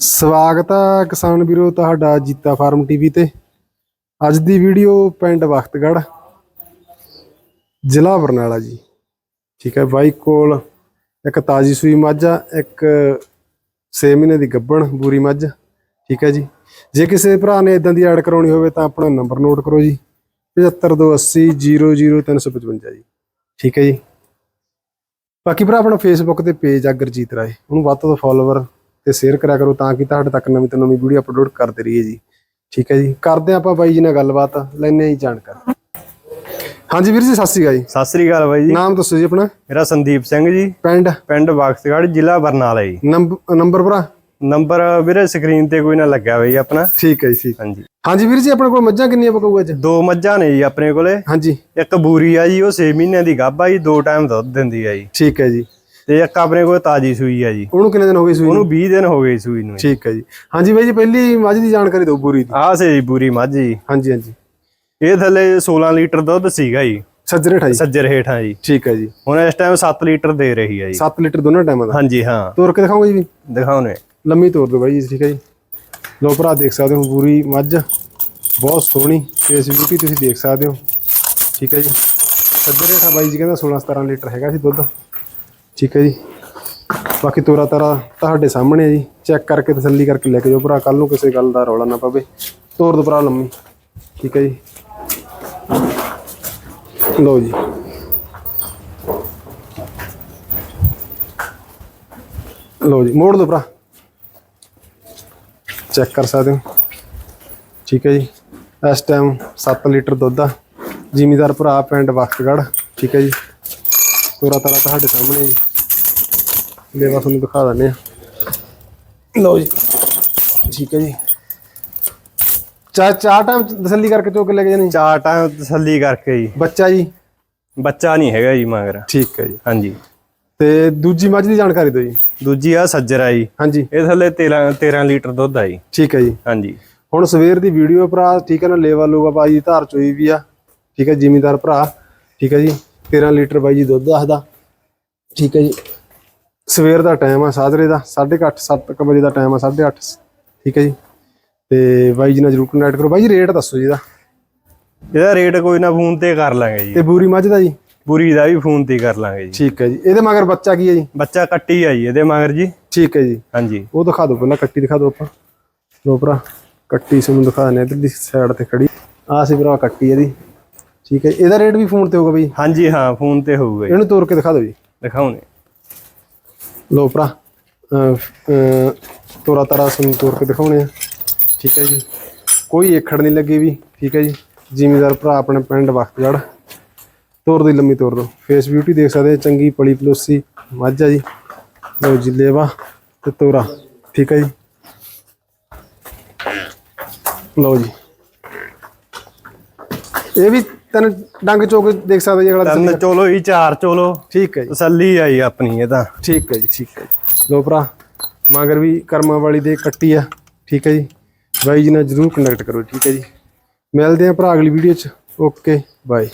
ਸਵਾਗਤ ਹੈ ਕਿਸਾਨ ਵੀਰੋ ਤੁਹਾਡਾ ਜੀਤਾ ਫਾਰਮ ਟੀਵੀ ਤੇ। ਅੱਜ ਦੀ ਵੀਡੀਓ ਪਿੰਡ ਵਖਤਗੜ੍ਹ, ਜ਼ਿਲ੍ਹਾ ਬਰਨਾਲਾ ਜੀ। ਠੀਕ ਹੈ ਬਾਈ ਕੋਲ ਇੱਕ ਤਾਜੀ ਸੂਈ ਮੱਝ ਆ, ਇੱਕ 6 ਮਹੀਨੇ ਦੀ ਗੱਬਣ ਬੂਰੀ ਮੱਝ। ਠੀਕ ਹੈ ਜੀ। ਜੇ ਕਿਸੇ ਭਰਾ ਨੇ ਇਦਾਂ ਦੀ ਐਡ ਕਰਾਉਣੀ ਹੋਵੇ ਤਾਂ ਆਪਣਾ ਨੰਬਰ ਨੋਟ ਕਰੋ ਜੀ। 7528 00355 ਜੀ। ਠੀਕ ਹੈ ਜੀ। ਬਾਕੀ ਭਰਾ ਆਪਣਾ ਫੇਸਬੁੱਕ ਤੇ ਪੇਜ ਆ ਗੁਰਜੀਤ ਰਾਏ। ਉਹਨੂੰ ਵੱਧ ਤੋਂ ਵੱਧ ਫਾਲੋਵਰ ਤੇ ਸ਼ੇਅਰ ਕਰਿਆ ਕਰੋ ਤਾਂ ਕਿ ਤੁਹਾਡੇ ਤੱਕ ਨਵੀਂ ਤੋਂ ਨਵੀਂ ਵੀਡੀਓ ਅਪਲੋਡ ਕਰਦੇ ਰਹੀਏ ਜੀ। ਠੀਕ ਹੈ ਜੀ। ਕਰਦੇ ਆਪਾਂ ਬਾਈ ਜੀ ਨਾਲ ਗੱਲਬਾਤ ਲੈਣੇ ਜੀ ਜਾਣਕਾਰੀ। ਹਾਂਜੀ ਵੀਰ ਜੀ ਸਤਿ ਸ਼੍ਰੀ ਅਕਾਲ ਜੀ। ਸਤਿ ਸ੍ਰੀ ਅਕਾਲ ਬਾਈ ਜੀ। ਨਾਮ ਦੱਸੋ ਜੀ ਆਪਣਾ? ਮੇਰਾ ਸੰਦੀਪ ਸਿੰਘ ਜੀ। ਪਿੰਡ? ਪਿੰਡ ਬਖਤਗੜ੍ਹ ਜ਼ਿਲ੍ਹਾ ਬਰਨਾਲਾ ਜੀ। ਨੰਬ- ਨੰਬਰ ਭਰਾ? ਨੰਬਰ ਵੀਰੇ ਸਕਰੀਨ ਤੇ ਕੋਈ ਨਾ ਲੱਗਿਆ ਬਈ ਆਪਣਾ। ਠੀਕ ਹੈ ਜੀ ਹਾਂਜੀ। ਹਾਂਜੀ ਵੀਰ ਜੀ ਆਪਣੇ ਕੋਲ ਮੱਝਾਂ ਕਿੰਨੀਆਂ ਪਕਾਊ ਅੱਜ? ਦੋ ਮੱਝਾਂ ਨੇ ਜੀ ਆਪਣੇ ਕੋਲੇ। ਹਾਂਜੀ। ਇੱਕ ਬੂਰੀ ਆ ਜੀ ਉਹ 6 ਮਹੀਨਿਆਂ ਦੀ ਗੱਭ ਆ ਜੀ ਦੋ ਟਾਈਮ ਦੁੱਧ ਦਿੰਦੀ ਆ ਜੀ। ਠੀਕ ਹੈ ਜੀ। ਤੇ ਇੱਕ ਆਪਣੇ ਕੋਲ ਤਾਜੀ ਸੂਈ ਆ ਜੀ। ਉਹਨੂੰ ਕਿੰਨੇ ਦਿਨ ਹੋ ਗਏ ਸੂਈ ਨੂੰ? ਉਹਨੂੰ 20 ਦਿਨ ਹੋ ਗਏ ਸੂਈ ਨੂੰ ਜੀ। ਠੀਕ ਹੈ ਜੀ। ਹਾਂਜੀ ਬਾਈ ਜੀ ਪਹਿਲੀ ਮੱਝ ਦੀ ਜਾਣਕਾਰੀ ਦਿਓ ਪੂਰੀ ਦੀ। ਆਹ ਸੇ ਜੀ ਬੂਰੀ ਮੱਝ ਜੀ। ਹਾਂਜੀ ਹਾਂਜੀ। ਇਹ ਥੱਲੇ 16 ਲੀਟਰ ਦੁੱਧ ਸੀਗਾ ਜੀ। ਸੱਜਰੇ ਠਾਈ ਸੱਜਰ ਹੇਠਾਂ ਜੀ। ਠੀਕ ਹੈ ਜੀ। ਹੁਣ ਇਸ ਟਾਈਮ 7 ਲੀਟਰ ਦੇ ਰਹੀ ਆ ਜੀ। 7 ਲੀਟਰ ਦੋਨਾਂ ਟਾਈਮਾਂ ਦਾ? ਹਾਂਜੀ ਹਾਂ। ਤੋਰ ਕੇ ਦਿਖਾਓਗੇ ਜੀ? ਦਿਖਾਉਣੇ ਲੰਮੀ ਤੋਰ ਦਿਓ ਬਾਈ ਜੀ ਠੀਕ ਹੈ ਜੀ। ਲੋ ਭਰਾ ਦੇਖ ਸਕਦੇ ਹੋ ਪੂਰੀ ਮੱਝ। ਬਹੁਤ ਸੋਹਣੀ ਫੇਸ ਬਿਊਟੀ ਤੁਸੀਂ ਦੇਖ ਸਕਦੇ ਹੋ। ਠੀਕ ਹੈ ਜੀ। ਸੱਜਰੇ ਠਾ ਬਾਈ ਜੀ ਕਹਿੰਦਾ 16 17 ਲੀਟਰ ਹੈਗਾ ਸੀ ਦੁੱਧ। ਠੀਕ ਹੈ ਜੀ। ਬਾਕੀ ਤੋਰਾ ਤਾਰਾ ਤੁਹਾਡੇ ਸਾਹਮਣੇ ਹੈ ਜੀ। ਚੈੱਕ ਕਰਕੇ ਤਸੱਲੀ ਕਰਕੇ ਲੈ ਕੇ ਜਾਓ ਭਰਾ ਕੱਲ ਨੂੰ ਕਿਸੇ ਗੱਲ ਦਾ ਰੌਲਾ ਨਾ ਪਵੇ। ਤੋਰ ਦੋ ਭਰਾ ਲੰਮੀ। ਠੀਕ ਹੈ ਜੀ। ਲਓ ਜੀ। ਲਓ ਜੀ, ਮੋੜ ਦੋ ਭਰਾ। ਚੈੱਕ ਕਰ ਸਕਦੇ ਹੋ। ਠੀਕ ਹੈ ਜੀ। ਇਸ ਟਾਈਮ 7 ਲੀਟਰ ਦੁੱਧ ਆ। ਜ਼ਿਮੀਦਾਰ ਭਰਾ ਪਿੰਡ ਵਖਤਗੜ੍ਹ ਠੀਕ ਹੈ ਜੀ। ਤੋਰਾ ਤਾਰਾ ਤੁਹਾਡੇ ਸਾਹਮਣੇ ਜੀ। ਲੇਵਾ ਤੁਹਾਨੂੰ ਦਿਖਾ ਦਿੰਦੇ ਆ ਲਓ ਜੀ। ਠੀਕ ਹੈ ਜੀ। ਚਾਰ ਚਾਰ ਟਾਈਮ ਤਸੱਲੀ ਕਰਕੇ ਚੋਕ ਲੈ ਕੇ ਜਾਣੀ? ਚਾਰ ਟਾਈਮ ਤਸੱਲੀ ਕਰਕੇ ਜੀ। ਬੱਚਾ ਜੀ? ਬੱਚਾ ਨਹੀਂ ਹੈਗਾ ਜੀ ਮਗਰ। ਠੀਕ ਹੈ ਜੀ। ਹਾਂਜੀ। ਤੇ ਦੂਜੀ ਮੱਝ ਦੀ ਜਾਣਕਾਰੀ ਦਿਓ ਜੀ। ਦੂਜੀ ਆ ਸੱਜਰ ਜੀ। ਹਾਂਜੀ। ਇਹ ਥੱਲੇ 13 13 ਲੀਟਰ ਦੁੱਧ ਆ ਜੀ। ਠੀਕ ਹੈ ਜੀ। ਹਾਂਜੀ। ਹੁਣ ਸਵੇਰ ਦੀ ਵੀਡੀਓ ਭਰਾ ਠੀਕ ਹੈ ਨਾ? ਲੇਵਾ ਲੂਗਾ ਬਾਈ ਦੀ ਧਾਰ ਚੋਈ ਵੀ ਆ। ਠੀਕ ਹੈ ਜ਼ਿਮੀਦਾਰ ਭਰਾ। ਠੀਕ ਹੈ ਜੀ। 13 ਲੀਟਰ ਬਾਈ ਜੀ ਦੁੱਧ ਦੱਸਦਾ। ਠੀਕ ਹੈ ਜੀ। ਸਵੇਰ ਦਾ ਟਾਈਮ ਆ ਸਾਜਰੇ ਦਾ 8:30 7 ਵਜੇ ਦਾ ਟਾਈਮ ਆ 8:30 ਠੀਕ ਹੈ ਜੀ। ਤੇ ਬਾਈ ਜੀ ਨਾਲ ਜਰੂਰ ਕੰਟੈਕਟ ਕਰੋ। ਬਾਈ ਜੀ ਰੇਟ ਦੱਸੋ ਜੀ ਦਾ ਇਹਦਾ ਰੇਟ ਕੋਈ ਨਾ ਫੋਨ ਤੇ ਕਰ ਲਾਂਗੇ ਜੀ। ਤੇ ਬੂਰੀ ਮੱਝ ਦਾ ਜੀ? ਪੂਰੀ ਦਾ ਵੀ ਫੋਨ ਤੇ ਕਰ ਲਾਂਗੇ ਜੀ। ਠੀਕ ਹੈ ਜੀ। ਇਹਦੇ ਮਗਰ ਬੱਚਾ ਕੀ ਹੈ ਜੀ? ਬੱਚਾ ਕੱਟੀ ਆ ਜੀ ਇਹਦੇ ਮਗਰ ਜੀ। ਠੀਕ ਹੈ ਜੀ। ਹਾਂਜੀ। ਉਹ ਦਿਖਾ ਦਿਓ ਪਹਿਲਾਂ ਕੱਟੀ ਦਿਖਾ ਦਿਓ ਆਪਾਂ। ਲੋ ਭਰਾ ਕੱਟੀ ਤੁਹਾਨੂੰ ਦਿਖਾ ਦਿੰਦੇ ਇਧਰ ਦੀ ਸਾਈਡ ਤੇ ਖੜੀ। ਆ ਸੀ ਭਰਾ ਕੱਟੀ ਇਹਦੀ। ਠੀਕ ਹੈ। ਇਹਦਾ ਰੇਟ ਵੀ ਫੋਨ ਤੇ ਹੋਊਗਾ ਬਈ? ਹਾਂਜੀ ਹਾਂ ਫੋਨ ਤੇ ਹੋਊਗਾ ਇਹਨੂੰ ਤੋੜ ਕੇ ਦਿਖਾ ਦਿਓ ਜੀ। ਦਿਖਾਉਣੇ ਲੋ ਭਰਾ ਤੋਰਾ ਤਾਰਾ ਸਾਨੂੰ ਤੋੜ ਕੇ ਦਿਖਾਉਣੇ ਆ। ਠੀਕ ਹੈ ਜੀ। ਕੋਈ ਏਖੜ ਨਹੀਂ ਲੱਗੀ ਵੀ, ਠੀਕ ਹੈ ਜੀ। ਜ਼ਿਮੀਦਾਰ ਭਰਾ ਆਪਣੇ ਪਿੰਡ ਵਖਤਗੜ੍ਹ। ਤੋਰ ਦੀ ਲੰਮੀ ਤੋਰ ਦੋ ਫੇਸ ਬਿਊਟੀ ਦੇਖ ਸਕਦੇ ਚੰਗੀ ਪਲੀ ਪਲੋਸੀ, ਮੱਝ ਆ ਜੀ। ਲੋ ਜੀ, ਲੇਵਾ ਤੇ ਤੋਰਾ। ਠੀਕ ਹੈ ਜੀ। ਲੋ ਜੀ। ਇਹ ਵੀ ਤਨ ਡੰਗ ਚੋਕ ਦੇਖ ਸਕਦੇ ਜੀ ਅਗਲਾ ਤਿੰਨ ਚੋਲੋ ਜੀ ਚਾਰ ਚੋਲੋ। ਠੀਕ ਹੈ ਜੀ। ਤਸੱਲੀ ਆਈ ਆਪਣੀ ਇਹ ਤਾਂ। ਠੀਕ ਹੈ ਜੀ ਠੀਕ ਹੈ ਜੀ। ਲੋ ਭਰਾ ਮਗਰ ਵੀ ਕਰਮਾਂ ਵਾਲੀ ਦੇ ਕੱਟੀ ਆ। ਠੀਕ ਹੈ ਜੀ। ਬਾਈ ਜੀ ਨਾਲ ਜਰੂਰ ਕਨੈਕਟ ਕਰੋ ਠੀਕ ਹੈ ਜੀ। ਮਿਲਦੇ ਆ ਭਰਾ ਅਗਲੀ ਵੀਡੀਓ ਚ। Okay bye